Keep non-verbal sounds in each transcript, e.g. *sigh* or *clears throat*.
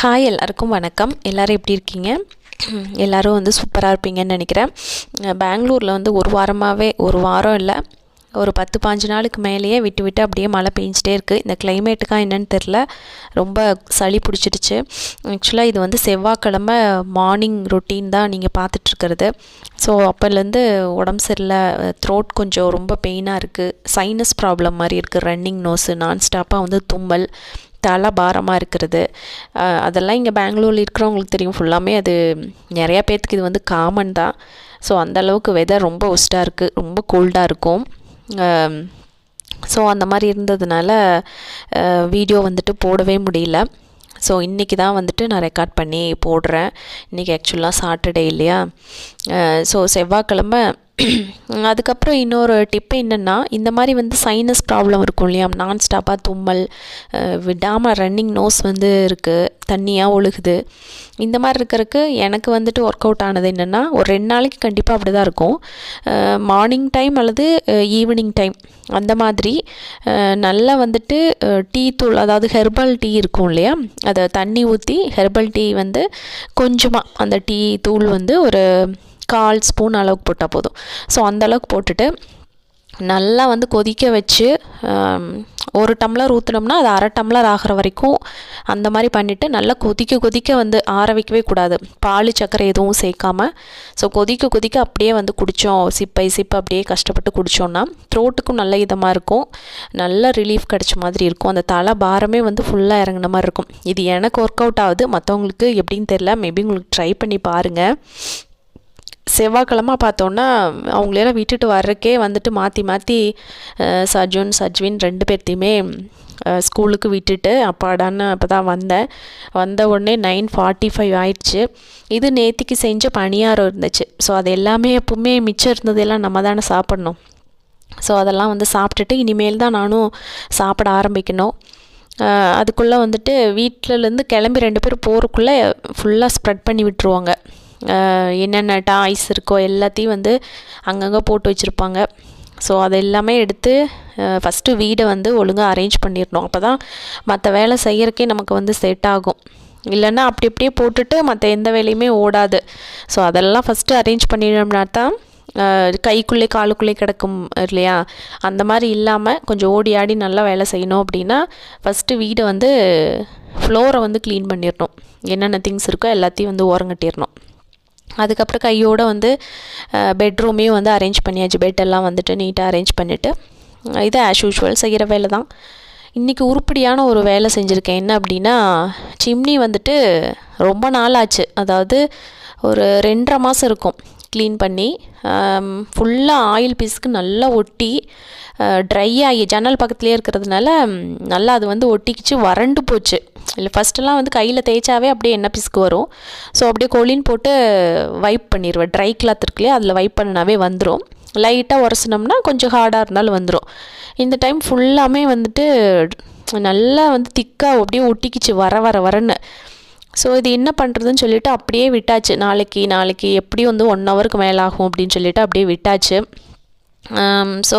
Hi எல்லாருக்கும் வணக்கம். எல்லோரும் எப்படி இருக்கீங்க? *clears throat* எல்லோரும் வந்து சூப்பராக இருப்பீங்கன்னு நினைக்கிறேன். பெங்களூரில் வந்து ஒரு வாரமாகவே ஒரு வாரம் இல்லை ஒரு பத்து பாஞ்சு நாளுக்கு மேலேயே விட்டு விட்டு அப்படியே மழை பெஞ்சிட்டே இருக்குது இந்த கிளைமேட்டுக்காக என்னன்னு தெரில ரொம்ப சளி பிடிச்சிடுச்சு. ஆக்சுவலாக இது வந்து செவ்வாய்க்கிழமை மார்னிங் ரொட்டீன் தான் நீங்கள் பார்த்துட்ருக்கிறது. ஸோ அப்போலேருந்து உடம்பு சரியில்லை த்ரோட் கொஞ்சம் ரொம்ப பெயினாக இருக்குது சைனஸ் ப்ராப்ளம் மாதிரி இருக்குது ரன்னிங் நோஸு நான் ஸ்டாப்பாக வந்து தும்மல். தலை பாரமாக இருக்கிறது அதெல்லாம் இங்கே பெங்களூரில் இருக்கிறவங்களுக்கு தெரியும். ஃபுல்லாமே அது நிறையா பேர்த்துக்கு இது வந்து காமன் தான். ஸோ அந்தளவுக்கு வெதர் ரொம்ப ஒஸ்ட்டாக இருக்குது ரொம்ப கோல்டாக இருக்கும். ஸோ அந்த மாதிரி இருந்ததுனால வீடியோ வந்துட்டு போடவே முடியல. ஸோ இன்றைக்கி தான் வந்துட்டு நான் ரெக்கார்ட் பண்ணி போடுறேன். இன்றைக்கி ஆக்சுவலாக சாட்டர்டே இல்லையா? ஸோ செவ்வாய்க்கிழமை *clears throat* அதுக்கப்புறம் இன்னொரு டிப்பு என்னென்னா இந்த மாதிரி வந்து சைனஸ் ப்ராப்ளம் இருக்கும் இல்லையா? நான் ஸ்டாப்பாக தும்மல் விடாமல் ரன்னிங் நோஸ் வந்து இருக்குது தண்ணியாக ஒழுகுது. இந்த மாதிரி இருக்கிறதுக்கு எனக்கு வந்துட்டு ஒர்க் அவுட் ஆனது என்னென்னா ஒரு ரெண்டு நாளைக்கு கண்டிப்பாக அப்படி தான் இருக்கும் மார்னிங் டைம் அல்லது ஈவினிங் டைம் அந்த மாதிரி நல்லா வந்துட்டு டீ தூள் அதாவது ஹெர்பல் டீ இருக்கும் இல்லையா? அதை தண்ணி ஊற்றி ஹெர்பல் டீ வந்து கொஞ்சமாக அந்த டீ தூள் வந்து ஒரு கால் ஸ்பூன் அளவுக்கு போட்டால் போதும். ஸோ அந்தளவுக்கு போட்டுட்டு நல்லா வந்து கொதிக்க வச்சு ஒரு டம்ளர் ஊற்றினோம்னா அது அரை டம்ளர் ஆகிற வரைக்கும் அந்த மாதிரி பண்ணிவிட்டு நல்லா கொதிக்க கொதிக்க வந்து ஆற வைக்கவே கூடாது. பால் சர்க்கரை எதுவும் சேர்க்காமல் ஸோ கொதிக்க கொதிக்க அப்படியே வந்து குடித்தோம் சிப்பை சிப்பை அப்படியே கஷ்டப்பட்டு குடித்தோன்னா த்ரோட்டுக்கும் நல்ல இதமாக இருக்கும். நல்ல ரிலீஃப் கிடச்ச மாதிரி இருக்கும். அந்த தலை பாரமே வந்து ஃபுல்லாக இறங்கின மாதிரி இருக்கும். இது எனக்கு ஒர்க் அவுட் ஆகுது. மற்றவங்களுக்கு எப்படின்னு தெரில மேபி உங்களுக்கு ட்ரை பண்ணி பாருங்கள் செவ்வாய்க்கிழமை பார்த்தோன்னா அவங்களெல்லாம் விட்டுட்டு வர்றக்கே வந்துட்டு மாற்றி மாற்றி சஜுன் சஜ்வின் ரெண்டு பேர்த்தையுமே ஸ்கூலுக்கு விட்டுட்டு அப்பாடான்னு அப்போ தான் வந்தேன். வந்த உடனே நைன் ஃபார்ட்டி ஃபைவ் ஆயிடுச்சு. இது நேத்திக்கு செஞ்ச பணியாரம் இருந்துச்சு. ஸோ அது எல்லாமே எப்பவுமே மிச்சம் இருந்ததெல்லாம் நம்ம தானே சாப்பிட்ணும். ஸோ அதெல்லாம் வந்து சாப்பிட்டுட்டு இனிமேல் தான் நானும் சாப்பிட ஆரம்பிக்கணும். அதுக்குள்ளே வந்துட்டு வீட்டிலேருந்து கிளம்பி ரெண்டு பேர் போகிறக்குள்ளே ஃபுல்லாக ஸ்ப்ரெட் பண்ணி விட்டுருவாங்க. என்னென்ன டாய்ஸ் இருக்கோ எல்லாத்தையும் வந்து அங்கங்கே போட்டு வச்சுருப்பாங்க. ஸோ அது எல்லாமே எடுத்து ஃபஸ்ட்டு வீடை வந்து ஒழுங்காக அரேஞ்ச் பண்ணிடணும். அப்போ தான் மற்ற வேலை செய்கிறக்கே நமக்கு வந்து செட் ஆகும். இல்லைன்னா அப்படி அப்படியே போட்டுட்டு மற்ற எந்த வேலையுமே ஓடாது. ஸோ அதெல்லாம் ஃபஸ்ட்டு அரேஞ்ச் பண்ணிடணும்னா தான் கைக்குள்ளே காலுக்குள்ளே கிடக்கும் இல்லையா? அந்த மாதிரி இல்லாமல் கொஞ்சம் ஓடி ஆடி நல்லா வேலை செய்யணும் அப்படின்னா ஃபஸ்ட்டு வீடை வந்து ஃப்ளோரை வந்து க்ளீன் பண்ணிடணும். என்னென்ன திங்ஸ் இருக்கோ எல்லாத்தையும் வந்து ஓரங்கட்டிடணும். அதுக்கப்புறம் கையோடு வந்து பெட்ரூமையும் வந்து அரேஞ்ச் பண்ணியாச்சு. பெட்டெல்லாம் வந்துட்டு நீட்டாக அரேஞ்ச் பண்ணிவிட்டு இது ஆஸ் யூஷுவல் செய்கிற வேலை தான் இன்றைக்கி உருப்படியான ஒரு வேலை செஞ்சுருக்கேன். என்ன அப்படின்னா சிம்னி வந்துட்டு ரொம்ப நாள் ஆச்சு அதாவது ஒரு ரெண்டரை மாதம் இருக்கும். க்ளீன் பண்ணி ஃபுல்லாக ஆயில் பீஸ்க்கு நல்லா ஒட்டி ட்ரை ஆகி ஜன்னல் பக்கத்துலேயே இருக்கிறதுனால நல்லா அது வந்து ஒட்டிக்கிச்சு வறண்டு போச்சு. இல்லை ஃபஸ்ட்டெல்லாம் வந்து கையில் தேய்ச்சாவே அப்படியே எண்ணெய் பிசுக்கு வரும். ஸோ அப்படியே கொலின் போட்டு வைப் பண்ணிடுவேன் ட்ரை கிளாத் இருக்குல்லையே அதில் வைப் பண்ணினாவே வந்துடும் லைட்டாக உரசினோம்னா கொஞ்சம் ஹார்டாக இருந்தாலும் வந்துடும் இந்த டைம் ஃபுல்லாமே வந்துட்டு நல்லா வந்து திக்காக அப்படியே ஒட்டிக்கிச்சு வர வர வரன்னு. ஸோ இது என்ன பண்ணுறதுன்னு சொல்லிவிட்டு அப்படியே விட்டாச்சு. நாளைக்கு நாளைக்கு எப்படி வந்து ஒன் ஹவருக்கு மேலே ஆகும் அப்படின்னு சொல்லிவிட்டு அப்படியே விட்டாச்சு. Um, ஸோ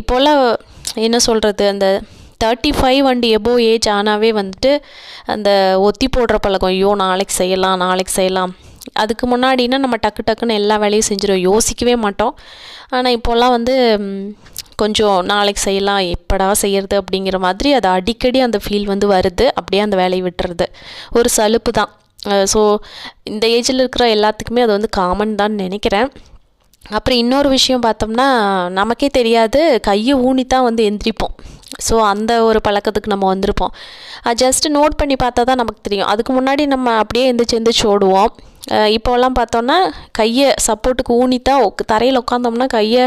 இப்போல்லாம் என்ன சொல்கிறது அந்த thirty five and above age ஆனாவே வந்துட்டு அந்த ஒத்தி போடுற பழக்கம் ஐயோ நாளைக்கு செய்யலாம் நாளைக்கு செய்யலாம். அதுக்கு முன்னாடினா நம்ம டக்கு டக்குன்னு எல்லா வேலையும் செஞ்சிடும் யோசிக்கவே மாட்டோம். ஆனால் இப்போல்லாம் வந்து கொஞ்சம் நாளைக்கு செய்யலாம் எப்படா செய்கிறது அப்படிங்கிற மாதிரி அது அடிக்கடி அந்த ஃபீல் வந்து வருது. அப்படியே அந்த வேலையை விட்டுறது. ஒரு சலுப்பு தான். ஸோ இந்த ஏஜில் இருக்கிற எல்லாத்துக்குமே அது வந்து காமன் தான் நினைக்கிறேன். அப்புறம் இன்னொரு விஷயம் பார்த்தோம்னா நமக்கே தெரியாது கையை ஊனி தான் வந்து எந்திரிப்போம். ஸோ அந்த ஒரு பழக்கத்துக்கு நம்ம வந்திருப்போம். ஜஸ்ட்டு நோட் பண்ணி பார்த்தா தான் நமக்கு தெரியும். அதுக்கு முன்னாடி நம்ம அப்படியே எந்திரிச்சு எந்திரிச்சு ஓடுவோம். இப்போல்லாம் பார்த்தோன்னா கையை சப்போர்ட்டுக்கு ஊனித்தான் தரையில் உட்காந்தோம்னா கையை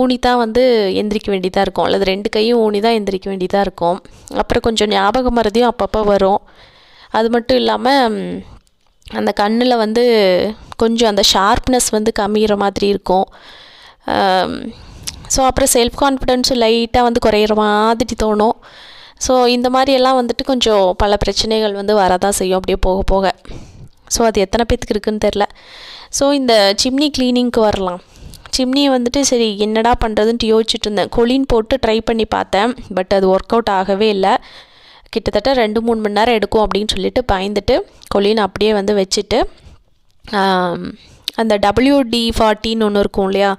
ஊனித்தான் வந்து எந்திரிக்க வேண்டியதாக இருக்கும். அல்லது ரெண்டு கையும் ஊனி தான் எந்திரிக்க வேண்டியதாக இருக்கும். அப்புறம் கொஞ்சம் ஞாபகம் மறதியும் அப்பப்போ வரும். அது மட்டும் இல்லாமல் அந்த கண்ணில் வந்து கொஞ்சம் அந்த ஷார்ப்னஸ் வந்து கம்மிகிற மாதிரி இருக்கும். ஸோ அப்புறம் செல்ஃப் கான்ஃபிடென்ஸும் லைட்டாக வந்து குறையிற மாதிரி தோணும். ஸோ இந்த மாதிரியெல்லாம் வந்துட்டு கொஞ்சம் பல பிரச்சனைகள் வந்து வரதான் செய்யும் அப்படியே போக போக. ஸோ அது எத்தனை பேத்துக்கு இருக்குதுன்னு தெரில ஸோ இந்த சிம்னி க்ளீனிங்க்கு வரலாம். சிம்னியை வந்துட்டு சரி என்னடா பண்ணுறதுன்ட்டு யோசிச்சுட்டு இருந்தேன். கொலின் போட்டு ட்ரை பண்ணி பார்த்தேன் பட் அது ஒர்க் அவுட் ஆகவே இல்லை. கிட்டத்தட்ட ரெண்டு மூணு மணி நேரம் எடுக்கும் அப்படின்னு சொல்லிட்டு பயந்துட்டு கொல்லின் அப்படியே வந்து வச்சுட்டு அந்த டபிள்யூடி ஃபார்ட்டின்னு ஒன்று இருக்கும் இல்லையா?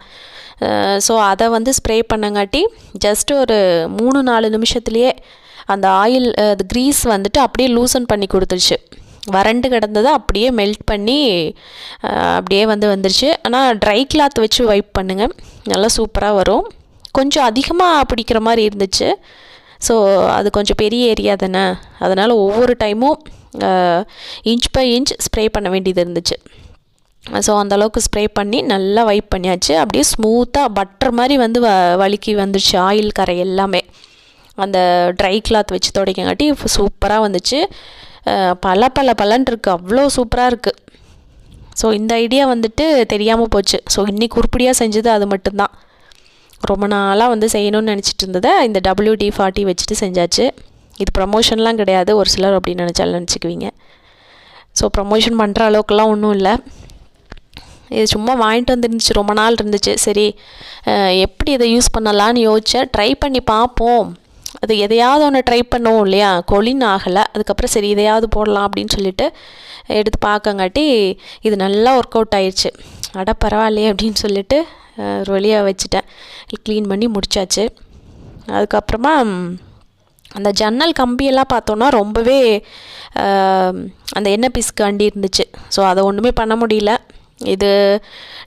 ஸோ அதை வந்து ஸ்ப்ரே பண்ணங்காட்டி ஜஸ்ட் ஒரு மூணு நாலு நிமிஷத்துலேயே அந்த ஆயில் அது க்ரீஸ் வந்துட்டு அப்படியே லூசன் பண்ணி கொடுத்துருச்சு. வறண்டு கிடந்ததை அப்படியே மெல்ட் பண்ணி அப்படியே வந்து வந்துருச்சு. ஆனால் ட்ரை கிளாத் வச்சு வைப் பண்ணுங்கள் நல்லா சூப்பராக வரும். கொஞ்சம் அதிகமாக பிடிக்கிற மாதிரி இருந்துச்சு. ஸோ அது கொஞ்சம் பெரிய ஏரியா தானே. அதனால் ஒவ்வொரு டைமும் இன்ச் பை இன்ச் ஸ்ப்ரே பண்ண வேண்டியது இருந்துச்சு. ஸோ அந்தளவுக்கு ஸ்ப்ரே பண்ணி நல்லா வைப் பண்ணியாச்சு. அப்படியே ஸ்மூத்தாக பட்டர் மாதிரி வந்து வ வழுக்கி வந்துடுச்சு ஆயில் கரை எல்லாமே. அந்த ட்ரை கிளாத் வச்சு துடைக்கங்காட்டி சூப்பராக வந்துச்சு. பல பல பலன் இருக்குது அவ்வளோ சூப்பராக இருக்குது ஸோ இந்த ஐடியா வந்துட்டு தெரியாமல் போச்சு. ஸோ இன்றைக்கி உருப்படியாக செஞ்சது அது மட்டும்தான். ரொம்ப நாளாக வந்து செய்யணும்னு நினச்சிட்டு இருந்ததை இந்த டபிள்யூடி ஃபார்ட்டி வச்சுட்டு செஞ்சாச்சு. இது ப்ரமோஷன்லாம் கிடையாது. ஒரு சிலர் அப்படின்னு நினச்சாலும் நினச்சிக்குவீங்க. ஸோ ப்ரமோஷன் பண்ணுற அளவுக்குலாம் ஒன்றும் இல்லை. இது சும்மா வாங்கிட்டு வந்துருந்துச்சு. ரொம்ப நாள் இருந்துச்சு. சரி எப்படி இதை யூஸ் பண்ணலான்னு யோசித்தேன் ட்ரை பண்ணி பார்ப்போம். அது எதையாவது ஒன்று ட்ரை பண்ணுவோம் இல்லையா? கொலின் ஆகலை. அதுக்கப்புறம் சரி இதையாவது போடலாம் அப்படின்னு சொல்லிட்டு எடுத்து பார்க்கங்காட்டி இது நல்லா ஒர்க் அவுட் ஆயிடுச்சு அட பரவாயில்லையே அப்படின்னு சொல்லிட்டு ஒரு வழியாக வச்சுட்டேன். க்ளீன் பண்ணி முடித்தாச்சு அதுக்கப்புறமா அந்த ஜன்னல் கம்பியெல்லாம் பார்த்தோன்னா ரொம்பவே அந்த எண்ணெய் பிஸ்க்கு அண்டி இருந்துச்சு. ஸோ அதை ஒன்றுமே பண்ண முடியல. இது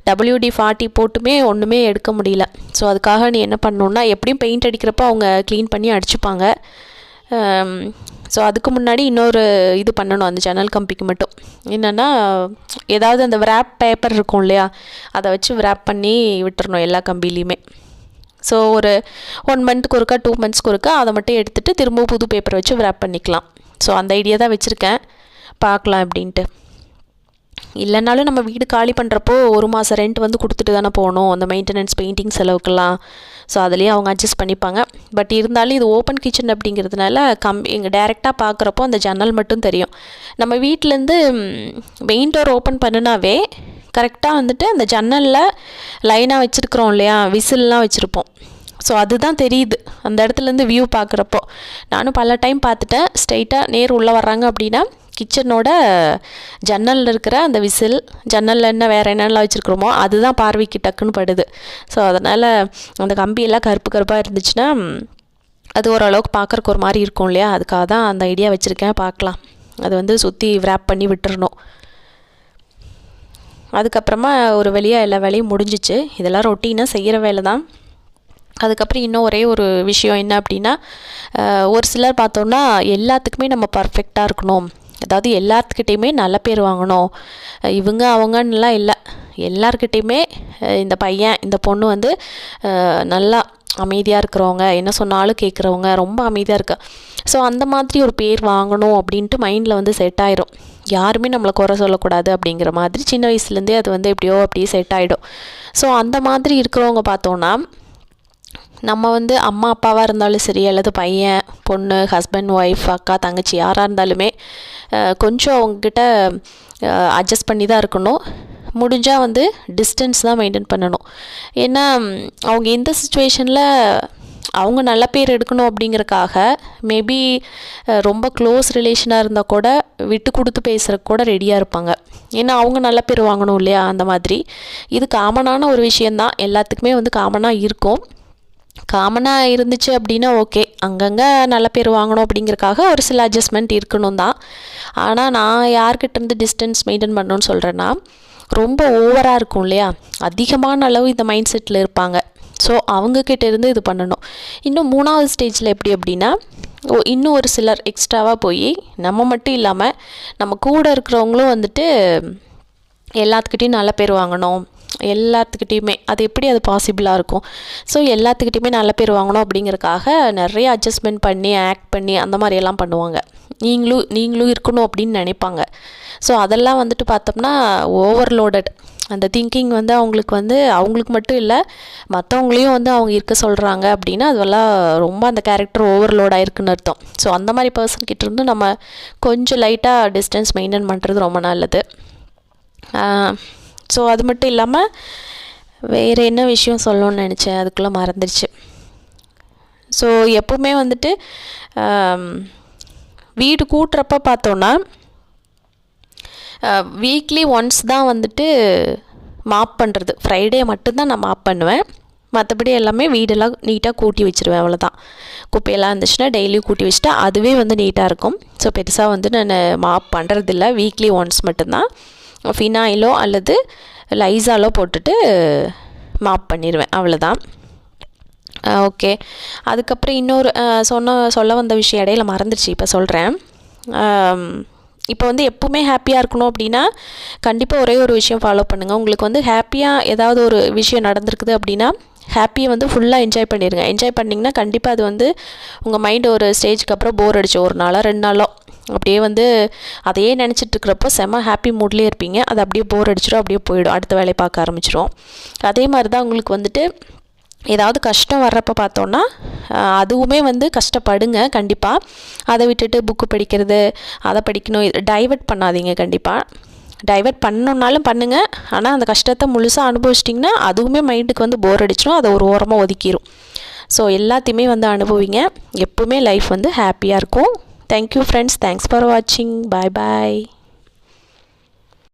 டபிள்யூடி ஃபார்ட்டி போட்டுமே ஒன்றுமே எடுக்க முடியல. ஸோ அதுக்காக நீ என்ன பண்ணணுன்னா எப்படியும் பெயிண்ட் அடிக்கிறப்போ அவங்க க்ளீன் பண்ணி அடிச்சுப்பாங்க. ஸோ அதுக்கு முன்னாடி இன்னொரு இது பண்ணணும் அந்த ஜன்னல் கம்பிக்கு மட்டும். என்னென்னா ஏதாவது அந்த விராப் பேப்பர் இருக்கும் இல்லையா? அதை வச்சு விராப் பண்ணி விட்டுறணும் எல்லா கம்பிலையுமே. ஸோ ஒரு ஒன் மந்த்துக்கு ஒருக்கா டூ மந்த்ஸ்க்கு ஒருக்கா அதை மட்டும் எடுத்துகிட்டு திரும்பவும் புது பேப்பர் வச்சு விராப் பண்ணிக்கலாம். ஸோ அந்த ஐடியா தான் வச்சுருக்கேன். பார்க்கலாம் அப்படின்ட்டு. இல்லைனாலும் நம்ம வீடு காலி பண்ணுறப்போ ஒரு மாதம் ரெண்ட் வந்து கொடுத்துட்டு தானே போகணும். அந்த மெயின்டெனன்ஸ் பெயிண்டிங் செலவுக்கெல்லாம். ஸோ அதுலேயே அவங்க அட்ஜஸ்ட் பண்ணிப்பாங்க. பட் இருந்தாலும் இது ஓப்பன் கிச்சன் அப்படிங்கிறதுனால கம் இங்கே டேரெக்டாக பார்க்குறப்போ அந்த ஜன்னல் மட்டும் தெரியும். நம்ம வீட்டிலேருந்து மெயின் டோர் ஓப்பன் பண்ணினாவே கரெக்டாக வந்துட்டு அந்த ஜன்னலில் லைனாக வச்சுருக்குறோம் இல்லையா? விசில்லாம் வச்சுருப்போம். ஸோ அதுதான் தெரியுது. அந்த இடத்துலேருந்து வியூ பார்க்குறப்போ நானும் பல டைம் பார்த்துட்டேன். ஸ்ட்ரைட்டாக நேர் உள்ளே வர்றாங்க அப்படின்னா கிச்சனோட ஜன்னலில் இருக்கிற அந்த விசில் ஜன்னலில் என்ன வேறு என்னெல்லாம் வச்சுருக்குறோமோ அதுதான் பார்வைக்கு டக்குன்னு படுது. ஸோ அதனால் அந்த கம்பியெல்லாம் கருப்பு கருப்பாக இருந்துச்சுன்னா அது ஓரளவுக்கு பார்க்குறக்கு ஒரு மாதிரி இருக்கும் இல்லையா? அதுக்காக தான் அந்த ஐடியா வச்சுருக்கேன். பார்க்கலாம். அது வந்து சுற்றி விராப் பண்ணி விட்டுறணும். அதுக்கப்புறமா ஒரு வழியாக எல்லா வேலையும் முடிஞ்சிச்சு. இதெல்லாம் ரொட்டீனாக செய்கிற வேலை தான். அதுக்கப்புறம் இன்னும் ஒரே ஒரு விஷயம் என்ன அப்படின்னா ஒரு சிலர் பார்த்தோன்னா எல்லாத்துக்குமே நம்ம பர்ஃபெக்டாக இருக்கணும். அதாவது எல்லாத்துக்கிட்டேயுமே நல்ல பேர் வாங்கணும். இவங்க அவங்கன்னுலாம் இல்லை. எல்லாருக்கிட்டேயுமே இந்த பையன் இந்த பொண்ணு வந்து நல்லா அமைதியாக இருக்கிறவங்க என்ன சொன்னாலும் கேட்குறவங்க ரொம்ப அமைதியாக இருக்க. ஸோ அந்த மாதிரி ஒரு பேர் வாங்கணும் அப்படின்ட்டு மைண்டில் வந்து செட் ஆயிரும். யாருமே நம்மளை குறை சொல்லக்கூடாது அப்படிங்கிற மாதிரி சின்ன வயசுலேருந்தே அது வந்து எப்படியோ அப்படியே செட் ஆகிடும் ஸோ அந்த மாதிரி இருக்கிறவங்க பார்த்தோன்னா நம்ம வந்து அம்மா அப்பாவாக இருந்தாலும் சரி அல்லது பையன் பொண்ணு ஹஸ்பண்ட் ஒய்ஃப் அக்கா தங்கச்சி யாராக இருந்தாலுமே கொஞ்சம் அவங்கக்கிட்ட அட்ஜஸ்ட் பண்ணி தான் இருக்கணும். முடிஞ்சால் வந்து டிஸ்டன்ஸ் தான் மெயின்டைன் பண்ணணும். ஏன்னா அவங்க இந்த சுச்சுவேஷனில் அவங்க நல்ல பேர் எடுக்கணும் அப்படிங்கிறக்காக மேபி ரொம்ப க்ளோஸ் ரிலேஷனாக இருந்தால் கூட விட்டு கொடுத்து பேசுகிறக்கு கூட ரெடியாக இருப்பாங்க. ஏன்னா அவங்க நல்ல பேர் வாங்கணும் இல்லையா அந்த மாதிரி. இது காமனான ஒரு விஷயந்தான் எல்லாத்துக்குமே வந்து காமனாக இருக்கும். காமனாக இருந்துச்சு அப்படின்னா ஓகே அங்கங்கே நல்ல பேர் வாங்கணும் அப்படிங்கிறக்காக ஒரு சில அட்ஜஸ்ட்மெண்ட் இருக்கணும் தான். ஆனால் நான் யார்கிட்ட இருந்து டிஸ்டன்ஸ் மெயின்டைன் பண்ணணும்னு சொல்கிறேன்னா ரொம்ப ஓவராக இருக்கும் இல்லையா? அதிகமான அளவு இந்த மைண்ட் செட்டில் இருப்பாங்க. ஸோ அவங்கக்கிட்ட இருந்து இது பண்ணணும். இன்னும் மூணாவது ஸ்டேஜில் எப்படி அப்படின்னா ஓ இன்னும் ஒரு சிலர் எக்ஸ்ட்ராவாக போய் நம்ம மட்டும் இல்லாமல் நம்ம கூட இருக்கிறவங்களும் வந்துட்டு எல்லாத்துக்கிட்டையும் நல்ல பேர் வாங்கணும். எல்லாத்துக்கிட்டேயுமே. அது எப்படி அது பாசிபிளாக இருக்கும்? ஸோ எல்லாத்துக்கிட்டேயுமே நல்ல பேர் வாங்கணும் அப்படிங்கிறக்காக நிறைய அட்ஜஸ்ட்மெண்ட் பண்ணி ஆக்ட் பண்ணி அந்த மாதிரியெல்லாம் பண்ணுவாங்க. நீங்களும் நீங்களும் இருக்கணும் அப்படின்னு நினைப்பாங்க. ஸோ அதெல்லாம் வந்துட்டு பார்த்தோம்னா ஓவர்லோடட் அந்த திங்கிங் வந்து அவங்களுக்கு வந்து அவங்களுக்கு மட்டும் இல்லை மற்றவங்களையும் வந்து அவங்க இருக்க சொல்கிறாங்க அப்படின்னா அதுவெல்லாம் ரொம்ப அந்த கேரக்டர் ஓவர்லோட் ஆயிருக்குன்னு அர்த்தம். ஸோ அந்த மாதிரி பர்சன் கிட்டேருந்து நம்ம கொஞ்சம் லைட்டாக டிஸ்டன்ஸ் மெயின்டைன் பண்ணுறது ரொம்ப நல்லது. ஸோ அது மட்டும் இல்லாமல் வேறு என்ன விஷயம் சொல்லணும்னு நினச்சேன்? அதுக்குள்ளே மறந்துடுச்சு ஸோ எப்போவுமே வந்துட்டு வீடு கூட்டுறப்ப பார்த்தோன்னா வீக்லி ஒன்ஸ் தான் வந்துட்டு மாப் பண்ணுறது ஃப்ரைடே மட்டும்தான் நான் மாப் பண்ணுவேன். மற்றபடி எல்லாமே வீடெல்லாம் நீட்டாக கூட்டி வச்சுருவேன் அவ்வளோதான் குப்பையெல்லாம் இருந்துச்சுன்னா டெய்லியும் கூட்டி வச்சுட்டா அதுவே வந்து நீட்டாக இருக்கும். ஸோ பெருசாக வந்து நான் மாப் பண்ணுறதில்ல வீக்லி ஒன்ஸ் மட்டும்தான். ஃபினாயிலோ அல்லது லைசாலோ போட்டுட்டு மாப் பண்ணிடுவேன் அவ்வளோதான் ஓகே. அதுக்கப்புறம் இன்னொரு சொன்ன சொல்ல வந்த விஷயம் இடையில மறந்துடுச்சு இப்போ சொல்கிறேன் இப்போ வந்து எப்பவுமே ஹாப்பியாக இருக்கணும் அப்படின்னா கண்டிப்பாக ஒரே ஒரு விஷயம் ஃபாலோ பண்ணுங்கள் உங்களுக்கு வந்து ஹாப்பியாக ஏதாவது ஒரு விஷயம் நடந்திருக்குது அப்படின்னா ஹாப்பியை வந்து ஃபுல்லாக என்ஜாய் பண்ணிடுங்க என்ஜாய் பண்ணிங்கன்னா கண்டிப்பாக அது வந்து உங்கள் மைண்டு ஒரு ஸ்டேஜ்க்கு அப்புறம் போர் அடிச்சு ஒரு நாளோ ரெண்டு நாளோ அப்படியே வந்து அதையே நினச்சிட்ருக்கிறப்போ செம்ம ஹாப்பி மூட்லேயே இருப்பீங்க. அது அப்படியே போர் அடிச்சிடும் அப்படியே போயிடும். அடுத்த வேலையை பார்க்க ஆரம்பிச்சிடும் அதே மாதிரி தான் உங்களுக்கு வந்துட்டு ஏதாவது கஷ்டம் வர்றப்ப பார்த்தோன்னா அதுவுமே வந்து கஷ்டப்படுங்க கண்டிப்பாக அதை விட்டுட்டு புக்கு படிக்கிறது அதை படிக்கணும் டைவர்ட் பண்ணாதீங்க கண்டிப்பாக டைவர்ட் பண்ணணுன்னாலும் பண்ணுங்கள் ஆனால் அந்த கஷ்டத்தை முழுசாக அனுபவிச்சிட்டிங்கன்னா அதுவுமே மைண்டுக்கு வந்து போர் அடிச்சிடும் அதை ஒரு ஓரமாக ஒதுக்கிடும் ஸோ எல்லாத்தையுமே வந்து அனுபவிங்க. எப்பவுமே லைஃப் வந்து ஹாப்பியாக இருக்கும். Thank you friends. Thanks for watching. Bye bye.